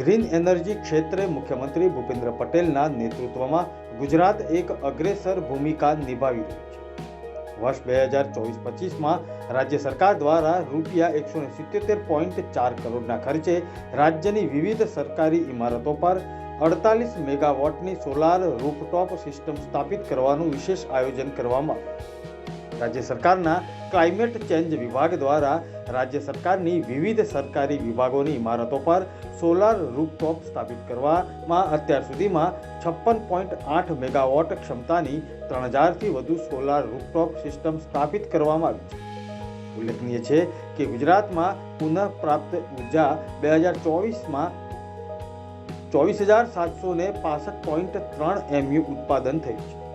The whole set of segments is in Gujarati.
ગ્રીન એનર્જી ક્ષેત્રે મુખ્યમંત્રી ભૂપેન્દ્ર પટેલના નેતૃત્વમાં ગુજરાત એક અગ્રેસર ભૂમિકા નિભાવી રહ્યું છે. વર્ષ બે હજાર ચોવીસ પચીસમાં રાજ્ય સરકાર દ્વારા રૂપિયા એકસો સિત્યોતેર પોઈન્ટ ચાર કરોડના ખર્ચે રાજ્યની વિવિધ સરકારી ઇમારતો પર અડતાલીસ મેગાવોટની સોલાર રૂફટોપ સિસ્ટમ સ્થાપિત કરવાનું વિશેષ આયોજન કરવામાં આવ્યું. રાજ્ય સરકારના ક્લાઇમેટ ચેન્જ વિભાગ દ્વારા રાજ્ય સરકારની વિવિધ સરકારી વિભાગોની ઇમારતો પર સોલાર રૂપટોપ સ્થાપિત કરવામાં અત્યાર સુધીમાં છપ્પન પોઈન્ટ આઠ મેગાવોટ ક્ષમતાની ત્રણ હજારથી વધુ સોલાર રૂપટોપ સિસ્ટમ સ્થાપિત કરવામાં આવી છે. ઉલ્લેખનીય છે કે ગુજરાતમાં પુનઃપ્રાપ્ત ઊર્જા બે હજાર ચોવીસમાં ચોવીસ હજાર સાતસો ને પાસઠ પોઈન્ટ ત્રણ એમયુ ઉત્પાદન થયું છે.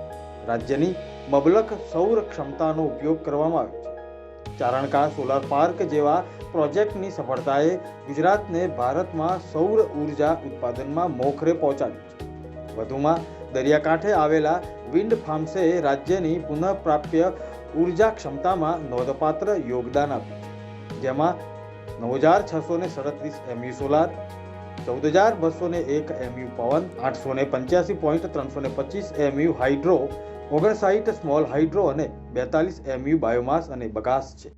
રાજ્યની મબલક સૌર ક્ષમતાનો ઉપયોગ કરવામાં આવ્યો છે. ચારણકા સોલાર પાર્ક જેવા પ્રોજેક્ટની સફળતાએ ગુજરાતને ભારતમાં સૌર ઊર્જા ઉત્પાદનમાં મોખરે પહોંચાડ્યું છે. વધુમાં, દરિયાકાંઠે આવેલા વિન્ડ ફાર્મ્સે રાજ્યની પુનઃપ્રાપ્ય ઊર્જા ક્ષમતામાં નોંધપાત્ર યોગદાન આપ્યું જેમાં નવ હજાર છસો ને સડત્રીસ એમયુ સોલાર ચૌદ હજાર બસો ને એક એમયુ પવન, આઠસો ને પંચ્યાસી પોઈન્ટ ત્રણસો ને પચીસ એમયુ હાઇડ્રો, ઓગણસાઠ સ્મોલ હાઇડ્રો અને બેતાલીસ એમયુ બાયોમાસ અને બગાસ છે.